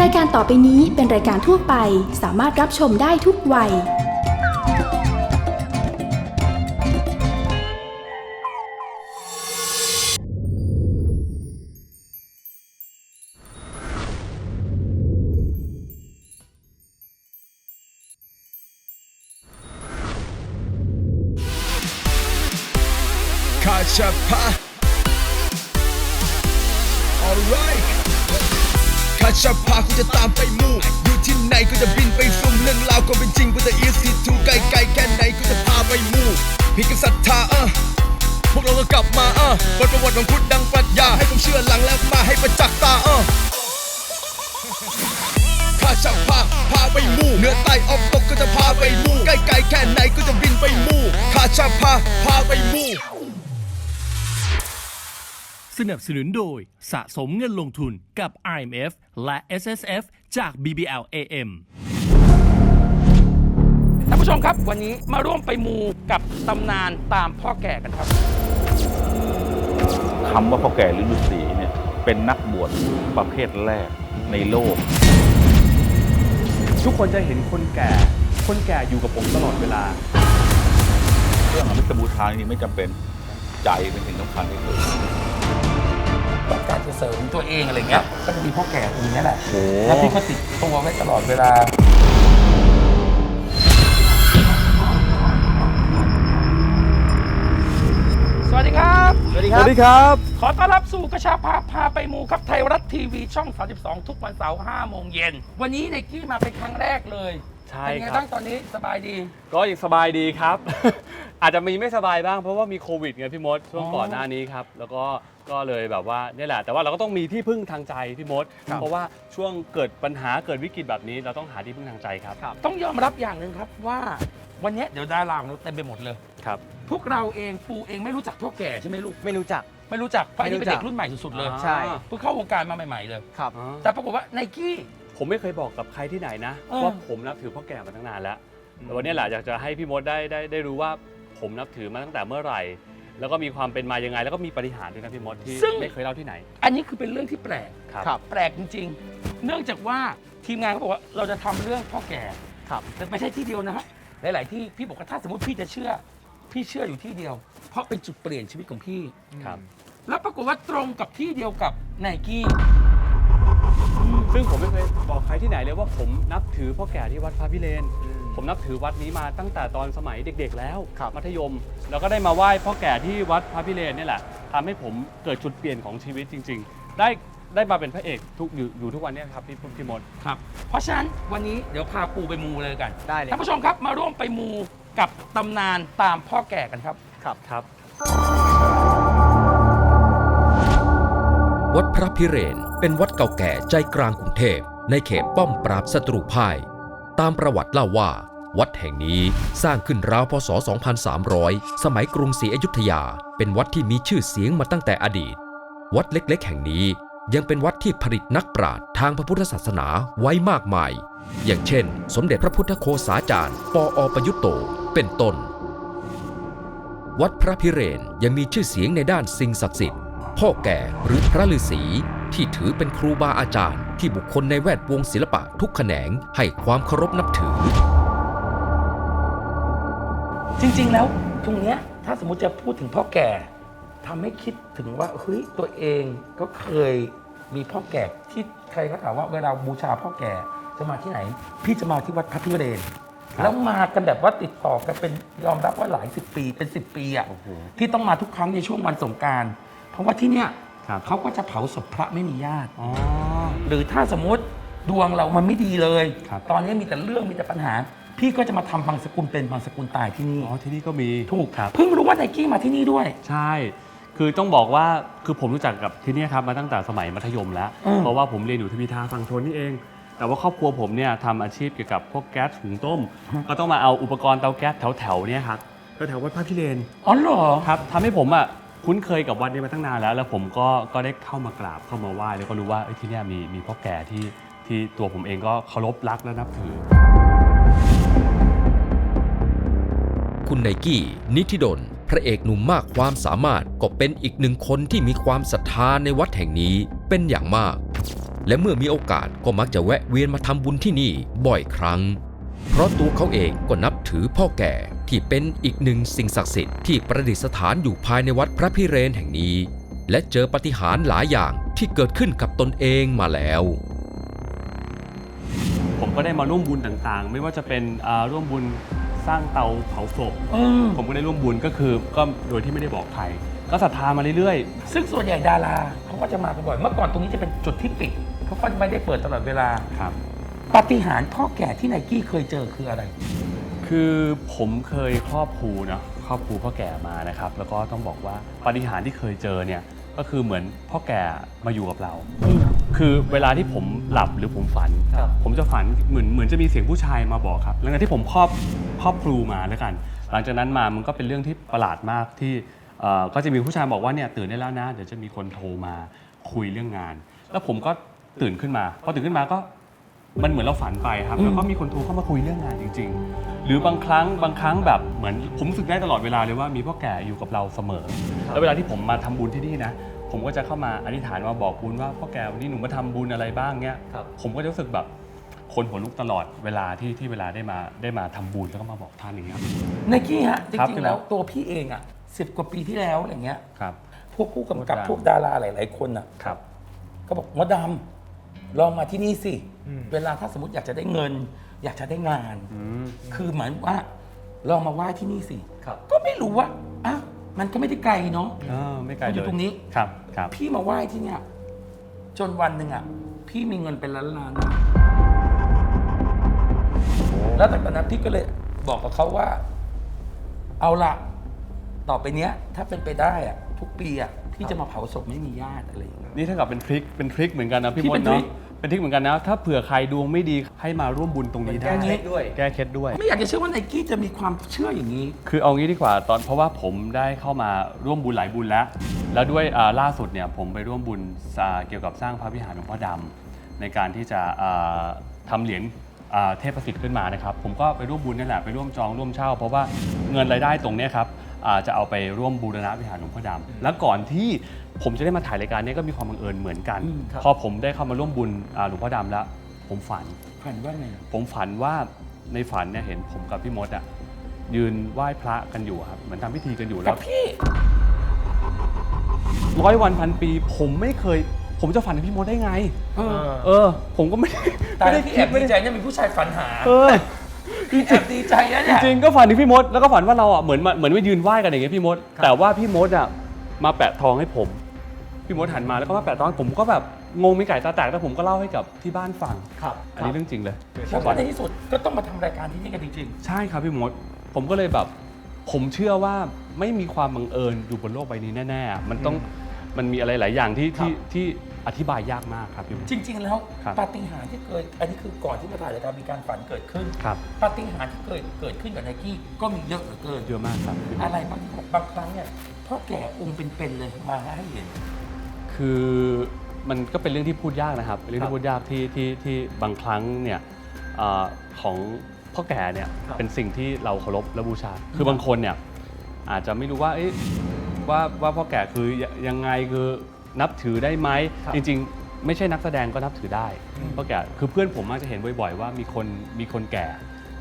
รายการต่อไปนี้เป็นรายการทั่วไป สามารถรับชมได้ทุกวัยค คาชาพากูจะตามไปมู่ อยู่ที่ไหนกูจะบินไปสุ่มเรื่องราวก็เป็นจริงกูจะ easy to ไกลไกลแค่ไหนกูจะพาไปมู่พี่ก็ศรัทธาเออพวกเราก็กลับมาเออเปิดประวัติของพุทธดังปรัชญาให้ผมเชื่อหลังแล้วมาให้ประจักษ์ตาเออข้าจะพาพาไปมู่เหนือใต้ออกตกก็จะพาไปมู่ใกล้ๆแค่ไหนก็จะบินไปมู่ข้าจะพาพาไปมู่ สนับสนุนโดยสะสมเงินลงทุนกับ IMF และ SSF จาก BBL AM ท่านผู้ชมครับวันนี้มาร่วมไปมูกับตำนานตามพ่อแก่กันครับ คำว่าพ่อแก่หรือฤาษีเนี่ยเป็นนักบวชประเภทแรกในโลก ทุกคนจะเห็นคนแก่ คนแก่อยู่กับผมตลอดเวลา เรื่องของมิตรบูชานี่ไม่จำเป็นใจเป็นสิ่งสำคัญที่สุดการจะ เสริมตัวเองอะไรเงี้ยก็จะมีพ่อแก่ตรงนี้แหละโอ้ แล้วพี่ก็ติดตัวไว้ตลอดเวลา สวัสดีครับสวัสดีครับ ขอต้อนรับสู่กระชาพาพาไปมูครับไทยรัฐทีวีช่อง 32 ทุกวันเสาร์5โมงเย็น วันนี้ในกี้มาเป็นครั้งแรกเลย ใช่เป็นไงครับ บ้างตอนนี้สบายดี ก็ยังสบายดีครับ อาจจะมีไม่สบายบ้างเพราะว่ามีโควิดไงพี่มดช่วงอ๋อก่อนหน้านี้ครับ แล้วก็ก็เลยแบบว่าเนี่ยแหละ แต่ว่าเราก็ต้องมีที่พึ่งทางใจพี่มดเพราะว่าช่วงเกิดปัญหาเกิดวิกฤตแบบนี้ เราต้องหาที่พึ่งทางใจครับ ต้องยอมรับอย่างหนึ่งครับว่า วันนี้เดี๋ยวดาราของเราเต็มไปหมดเลย ครับ พวกเราเองปูเองไม่รู้จักพ่อแก่ใช่ไหมลูก ไม่รู้จัก ไม่รู้จักเพราะอันนี้เป็นไม่รู้จัเด็กกรุ่นใหม่สุดๆเลยใช่ เพิ่งเข้าวงการมาใหม่ๆเลย ครับอ๋อแต่ปรากฏว่าไนกี้ ผมไม่เคยบอกกับใครที่ไหนนะเออว่าผมนับถือพ่อแก่มาตั้งนานแล้วแต่วันนี้แหละอยากจะให้พี่มดได้ได้ได้รู้ว่าผมนับถือมาตั้งแต่เมื่อไหร่ แล้วก็มีความเป็นมายังไง แล้วก็มีปฏิหารย์ด้วยนะพี่มดที่ไม่เคยเล่าที่ไหน อันนี้คือเป็นเรื่องที่แปลก ครับ ครับ แปลกจริง ๆ เนื่องจากว่าทีมงานเขาบอกว่าเราจะทำเรื่องพ่อแก่ครับ แต่ไม่ใช่ที่เดียวนะฮะ หลาย ๆ ที่พี่บอกว่าถ้าสมมติพี่จะเชื่อ พี่เชื่ออยู่ที่เดียว เพราะเป็นจุดเปลี่ยนชีวิตของพี่ ครับ แล้วปรากฏว่าตรงกับที่เดียวกับไนกี้ ซึ่งผมไม่เคยบอกใครที่ไหนเลยว่าผมนับถือพ่อแก่ที่วัดพระพิเรน ผมนับถือวัดนี้มาตั้งแต่ตอนสมัยเด็กๆ แล้ว ครับ มัธยม แล้วก็ได้มาไหว้พ่อแก่ที่วัดพระพิเรนนี่แหละทำให้ผมเกิดจุดเปลี่ยนของชีวิตจริง ๆ ได้ได้มาเป็นพระเอกทุกอยู่อยู่ทุกวันเนี้ครับพี่พี่มด ครับ เพราะฉะนั้นวันนี้เดี๋ยวพาปูไปมูเลยกันได้เลยท่านผู้ชมครับมาร่วมไปมูกับตำนานตามพ่อแก่กันครับ ครับครับ วัดพระพิเรน เป็นวัดเก่าแก่ใจกลางกรุงเทพ ในเขตป้อมปราบศัตรูพ่าย ตามประวัติเล่าว่า วัดแห่งนี้สร้างขึ้นราวพศ 2300 สมัยกรุงศรีอยุธยา เป็นวัดที่มีชื่อเสียงมาตั้งแต่อดีต วัดเล็กๆ แห่งนี้ยังเป็นวัดที่ผลิตนักปราชญ์ทางพระพุทธศาสนาไว้มากมาย อย่างเช่น สมเด็จพระพุทธโฆษาจารย์ ปออประยุตโต เป็นต้น วัดพระพิเรนยังมีชื่อเสียงในด้านสิ่งศักดิ์สิทธิ์ พ่อแก่หรือพระฤาษีที่ถือเป็นครูบาอาจารย์ ที่บุคคลในแวดวงศิลปะทุกแขนงให้ความเคารพนับถือ จริง ๆ แล้วตรงเนี้ยถ้าสมมติจะพูดถึงพ่อแก่ทำให้คิดถึงว่าเฮ้ยตัวเองก็เคยมีพ่อแก่ที่ใครก็ถามว่าเวลาบูชาพ่อแก่จะมาที่ไหน พี่จะมาที่วัดพระพิเรนแล้วมากันแบบว่าติดต่อกันเป็นยอมรับว่าหลายสิบปีเป็นสิบปีอะที่ต้องมาทุกครั้งในช่วงวันสงกราร เพราะว่าที่เนี้ยครับ เขาก็จะเผาศพพระไม่มีญาติ อ๋อ หรือถ้าสมมติดวงเรามันไม่ดีเลย ครับ ตอนนี้มีแต่เรื่องมีแต่ปัญหา พี่ก็จะมาทำบางสกุลเป็นบางสกุลตายที่นี่อ๋อที่นี่ก็มีถูกครับ เพิ่งรู้ว่าไนกี้มาที่นี่ด้วย ใช่ คือต้องบอกว่าคือผมรู้จักกับที่เนี่ยครับมาตั้งแต่สมัยมัธยมแล้ว อืม เพราะว่าผมเรียนอยู่ทวีทาฝั่งทนนี่เอง แต่ว่าครอบครัวผมเนี่ยทำอาชีพเกี่ยวกับพวกแก๊สหุงต้ม ก็ต้องมาเอาอุปกรณ์เตาแก๊สแถวๆเนี่ยครับแถวๆวัดพระพิเรน อ๋อเหรอ ครับทำให้ผมอะ คุ้นเคยกับวัดนี้มาตั้งนานแล้ว แล้วผมก็ก็ได้เข้ามากราบเข้ามาไหว้แล้วก็รู้ว่าเอ้ยที่เนี่ยมีมีพ่อแก่ที่ที่ตัวผมเองก็เคารพรักและนับถือ คุณไนกี้ นิธิดล พระเอกหนุ่มมากความสามารถก็เป็นอีกหนึ่งคนที่มีความศรัทธาในวัดแห่งนี้เป็นอย่างมาก และเมื่อมีโอกาสก็มักจะแวะเวียนมาทำบุญที่นี่บ่อยครั้ง เพราะตัวเขาเองก็นับถือพ่อแก่ที่เป็นอีกหนึ่งสิ่งศักดิ์สิทธิ์ที่ประดิษฐานอยู่ภายในวัดพระพิเรนแห่งนี้ และเจอปาฏิหารย์หลายอย่างที่เกิดขึ้นกับตนเองมาแล้วผมก็ได้มาร่วมบุญต่างๆ ไม่ว่าจะเป็นอ่าร่วมบุญสร้างเตาเผาศพอืมผมก็ได้ร่วมบุญก็คือก็โดยที่ไม่ได้บอกใคร ก็ศรัทธามาเรื่อยซึ่งส่วนใหญ่ดาราเขาก็จะมากันบ่อย เมื่อก่อนตรงนี้จะเป็นจุดที่ปิดเขาก็ไม่ได้เปิดตลอดเวลาๆครับ ปาฏิหาริย์พ่อแก่ที่ไนกี้เคยเจอคืออะไร คือผมเคยครอบครูเนาะครอบครูพ่อแก่มานะครับ แล้วก็ต้องบอกว่าปาฏิหารย์ที่เคยเจอเนี่ยก็คือเหมือนพ่อแก่มาอยู่กับเรา คือเวลาที่ผมหลับหรือผมฝันผมจะฝันเหมือนเหมือนจะมีเสียงผู้ชายมาบอกครับหลังจากที่ผมครอบครอบครูมาแล้วกัน หลังจากนั้นมามันก็เป็นเรื่องที่ประหลาดมากที่เอ่อก็จะมีผู้ชายบอกว่าเนี่ยตื่นได้แล้วนะเดี๋ยวจะมีคนโทรมาคุยเรื่องงาน แล้วผมก็ตื่นขึ้นมาพอตื่นขึ้นมาก็ มันเหมือนเราฝันไปครับ แล้วก็มีคนโทรเข้ามาคุยเรื่องงานจริง ๆ หรือบางครั้งบางครั้งแบบเหมือนผมรู้สึกได้ตลอดเวลาเลยว่ามีพ่อแก่อยู่กับเราเสมอ แล้วเวลาที่ผมมาทำบุญที่นี่นะ ผมก็จะเข้ามาอธิษฐานมาบอกบุญว่าพ่อแก่วันนี้หนูมาทำบุญอะไรบ้างเนี้ยผมก็จะรู้สึกแบบคนหัวลุกตลอดเวลาที่ที่เวลาได้มาได้มาทำบุญแล้วก็มาบอกท่านอย่างเงี้ย ไนกี้ฮะ จครับริงๆ แล้วตัวพี่เองอะสิบกว่าปีที่แล้วอะไรเงี้ย ครับ พวกผู้กำกับมดดำพวกดาราหลาย ๆ คนอะ ครับ ก็บอกมดดำลองมาที่นี่สิ เวลาถ้าสมมติอยากจะได้เงิน อยากจะได้งานอืมคือเหมือนว่าลองมาไหว้ที่นี่สิก็ไม่รู้ว่าอ้าวมันก็ไม่ได้ไกลเนาะอ่าไม่ไกลมันอเลยู่ยตรงนี้ครับครับ พี่มาไหว้ที่เนี่ยจนวันหนึ่งอะ พี่มีเงินเป็นล้านล้านๆนะแล้วตั้งแต่นั้นพี่ก็เลยบอกกับเขาว่า เอาละต่อไปเนี้ย ถ้าเป็นไปได้อะ ทุกปีอะพี่จะมาเผาศพไม่มีญาติอะไรอย่างเงี้ยนี่เท่ากับเป็นทริคเป็นทริคเหมือนกันนะพี่ที่มเป็ดนทริเนาะค เป็นทริคเหมือนกันนะ ถ้าเผื่อใครดวงไม่ดีให้มาร่วมบุญตรงนี้ได้ แก้เคล็ดด้วย แก้เคล็ดด้วย ไม่อยากจะเชื่อว่าไนกี้จะมีความเชื่ออย่างนี้ คือเอางี้ดีกว่าตอนเพราะว่าผมได้เข้ามาร่วมบุญหลายบุญแล้ว แล้วด้วยอ่าล่าสุดเนี่ยผมไปร่วมบุญอ่าเกี่ยวกับสร้างพระวิหารหลวงพ่อดำในการที่จะอ่าทำเหรียญอ่าเทพประสิทธิ์ขึ้นมานะครับ ผมก็ไปร่วมบุญนั่นแหละไปร่วมจองร่วมเช่า เพราะว่าเงินรายได้ตรงเนี้ยครับ อ่าจะเอาไปร่วมบูรณะวิหารหลวงพ่อดำแล้วก่อนที่ผมจะได้มาถ่ายรายการเนี้ก็มีความบังเอิญเหมือนกัน อืมครับ พอผมได้เข้ามาร่วมบุญอ่าหลวงพ่อดำแล้ว ผมฝัน ฝันว่าไง ผมฝันว่าในฝันเนี่ยเห็นผมกับพี่มดอะยืนไหว้พระกันอยู่อะครับเหมือนทำพิธีกันอยู่แล้กัวบพี่ร้อยวันพันปี ผมไม่เคย ผมจะฝันถึงพี่มดได้ไง เออ เออ ผมก็ไม่ได้แต่ไม่ได้พี่คิแอดบไม่ดีได้ใจเนี่ยมีผู้ชายฝันหา เออ พี่แอบดีใจนะจเนี่ยริงๆก็ฝันถึงพี่มดแล้วก็ฝันว่าเราอะเหมือนมาเหมือนว่ายืนไหว้กันอย่างเงี้ยพี่มดแต่ว่าพี่มดอะมาแปะทองให้ผม พี่มดหันมาแล้วก็มาแปะทองให้ผมก็แบบงงมีไก่ตาแตกแต่ผมก็เล่าให้กับที่บ้านฟัง ครับอันนี้เรื่องจริงเลย แล้วก็ในที่สุดก็ต้องมาทำรายการที่นี่กันจริง ใช่ครับพี่มด ผมก็เลยแบบ ผมเชื่อว่าไม่มีความบังเอิญอยู่บนโลกใบนี้แน่ ๆ มันต้องมันมีอะไรหลายอย่างที่ที่ที่ อธิบายยากมากครับพี่มดๆจริง ๆ แล้วครับปาฏิหาริย์ที่เกิด อันนี้คือก่อนที่มาถ่ายรายการมีการฝันเกิดขึ้นครับ ปาฏิหาริย์ที่เกิดเกิดขึ้นกับไนกี้ก็มีเยอะเหลือเกิน เยอะมากครับพี่มดอะไรบางบางครั้งเนี่ยพ่อแก่องค์เป็นๆเลยมาให้เห็น คือมันก็เป็นเรื่องที่พูดยากนะครับเป็นเรื่องที่พูดยากที่ที่ที่บางครั้งเนี่ยเอ่อของพ่อแก่เนี่ยเป็นสิ่งที่เราเคารพและบูชา คือบางคนเนี่ยอาจจะไม่รู้ว่าเอ๊ะว่าว่าพ่อแก่คือยังไงคือ นับถือได้ไหมจริง ๆ ไม่ใช่นักแสดงก็นับถือได้พ่อแก่คือเพื่อนผมมักจะเห็นบ่อย ๆ ว่ามีคนมีคนแก่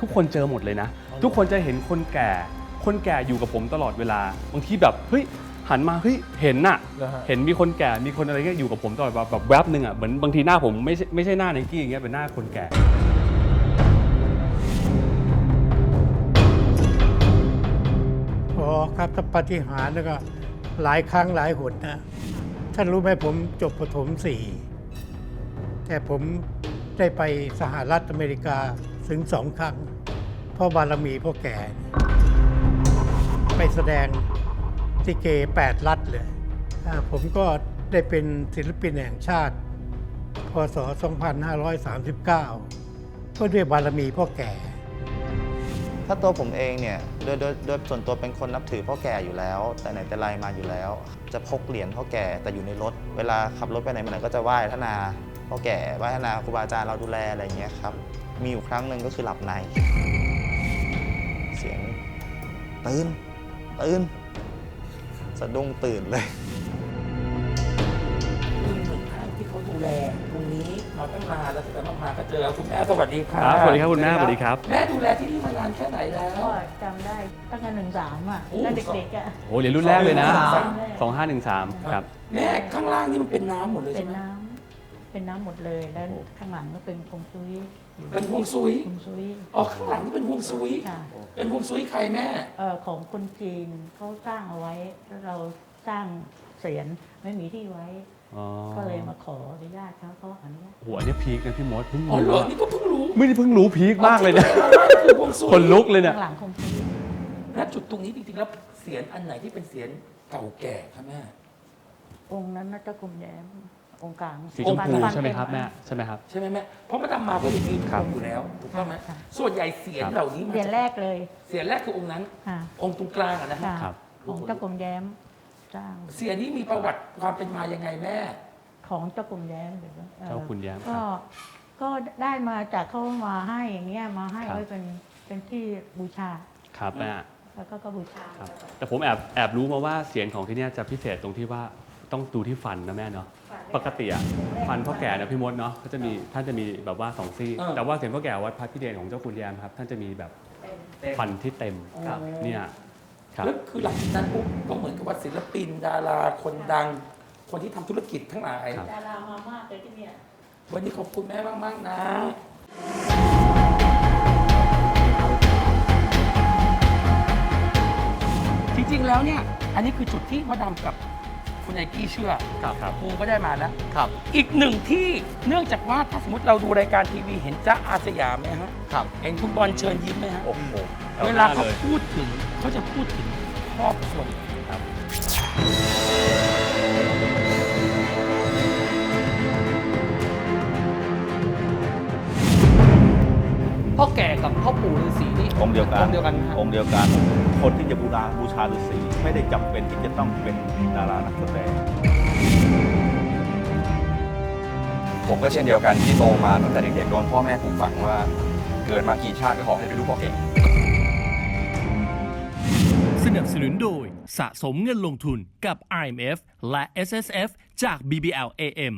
ทุกคนเจอหมดเลยนะ ทุกคนจะเห็นคนแก่ คนแก่อยู่กับผมตลอดเวลาบางทีแบบเฮ้ยหันมาเฮ้ยเห็นน่ะ เห็นมีคนแก่มีคนอะไรเงี้ยอยู่กับผมตลอดแบบแบบแวบหนึ่งอะเหมือนบางทีหน้าผมไม่ใช่ไม่ใช่หน้าไนกี้อย่างเงี้ยเป็นหน้าคนแก่อ๋อครับถ้าปาฏิหารย์แล้วก็หลายครั้งหลายหนนะ ท่านรู้ไหมผมจบประถมสี่แต่ผมได้ไปสหรัฐอเมริกาถึงสองครั้ง เพราะบารมีพ่อแก่ ไปแสดงที่เกแปดรัฐเลย ผมก็ได้เป็นศิลปินแห่งชาติ พศ 2539 ก็ด้วยบารมีพ่อแก่ ถ้าตัวผมเองเนี่ยโดยโดยโดยส่วนตัวเป็นคนนับถือพ่อแก่อยู่แล้ว แต่ไหนแต่ไรมาอยู่แล้ว จะพกเหรียญพ่อแก่แต่อยู่ในรถ เวลาขับรถไปไหนมาไหนก็จะไหว้ท่านาพ่อแก่ไหว้ท่านาครูบาอาจารย์เราดูแลอะไรอย่างเงี้ยครับมีอยู่ครั้งหนึ่งก็คือหลับใน เสียงตื่นตื่นสะดุ้งตื่นเลย ดูแลตรงนี้มาตั้งนานแล้วแต่มามาก็เจอคุณแม่สวัสดีครับครับสวัสดีครับคุณแม่สวัสดีครับแม่ดูแลที่นี่มานานแค่ไหนแล้ว ก็จำได้ตั้งแต่หนึ่งสามอะโอ้ ตั้งเด็กๆอะโอ้เหรียญรุ่นแรกเลยนะสอง2513 ครับ แม่ข้างล่างนี่มันเป็นน้ำหมดเลยเป็ใช่นไหมน้ำเป็นน้ำหมดเลยแล้วข้างหลังก็เป็นคงซุยเป็นฮวงซุยคงซุยอ๋อข้างหลังนี่เป็นฮวงซุยค่ะเป็นฮวงซุยใครแม่ เอ่อของคนจีนเขาสร้างเอาไว้แล้วเราสร้างเสียนไม่มีที่ไว้อ๋อ ก็เลยมาขออนุญาตเขาเขาอนุญาตโหอันนี้พีคนะพี่มดเพิ่งอ๋อรู้เหรออะนี่ก็เพิ่งรู้ไม่ได้เพิ่งรู้พีคมากเลยนะคือฮวงซุยคนลุกเลยเนี่ย ข้างหลังคงซุยณจุดตรงนี้จริงๆแล้วเสียนอันไหนที่เป็นเสียนเก่าแก่ครับแม่ องค์นั้นน่าจะกลมแย้มองค์กลางสีชมพูองค์กลางใช่ไหมครับแม่ใช่ไหมครับ ใช่ไหมแม่ เพราะมาดามมาก็ยังมีครับอยู่แล้วถูกต้องไหมค่ะส่วนใหญ่เสียนครับเหล่านี้มาเหรียญจากแรกเลยเสียนแรกคือองค์นั้น ค่ะองค์ตรงกลางอะนะฮะ ค่ะครับ ของเจ้ากรมแย้ม สร้างเสียนนี้มีประวัติความเป็นมายังไงแม่ ของเจ้ากรมแย้มหรือว่าอ่อเจ้าคุณแย้มครับ ก็ก็ได้มาจากเขามาให้อย่างเงี้ยมาให้ครับ ไว้เป็นเป็นที่บูชา ครับแม่แล้วก็ก็บูชาครับ แต่ผมแอบแอบรู้มาว่าเสียงของที่เนี่ยจะพิเศษตรงที่ว่าต้องดูที่ฟันนะแม่เนาะปกติอะฟันพ่อแก่นะพี่มดเนาะก็จะมีท่านจะมีแบบว่าสองซี่ เออ แต่ว่าเสียงพ่อแก่วัดพระพิเดนของเจ้าคุณแยมครับ ท่านจะมีแบบฟันที่เต็มครับเนี่ยครับ แล้วคือหลังจากนั้นปุ๊บก็เหมือนกับว่าศิลปิน ดาราคนดัง คนที่ทำธุรกิจทั้งหลายครับดารามามากเลยที่เนี่ย วันนี้ขอบคุณแม่มาก ๆ นะจริงๆแล้วเนี่ย อันนี้คือจุดที่พ่อดำกับ คุณไอกี้เชื่อครับครับครูก็ได้มาแล้ว ครับ อีกหนึ่งที่เนื่องจากว่าถ้าสมมติเราดูรายการทีวีเห็นจ้าอาสยามไหมฮะ ครับ เห็นคุณบอลเชิญยิ้มไหมฮะ โอ้โหเวลาเขาพูดถึงเขาจะพูดถึงครอบครัวครับ พ่อแก่กับพ่อปู่ฤาษีนี่องค์เดียวกันองค์เดียวกันฮะ องค์เดียวกัน คนที่จะบูชาบูชาฤาษี ไม่ได้จำเป็นที่จะต้องเป็นดารานักแสดง ผมก็เช่นเดียวกันที่โตมาตั้งแต่เด็กๆโดนพ่อแม่ปลูกฝังว่า เกิดมากี่ชาติก็ขอให้เป็นลูกพ่อเก่งสนับสนุนโดยสะสมเงินลงทุนกับ IMF และ SSF จาก BBL AM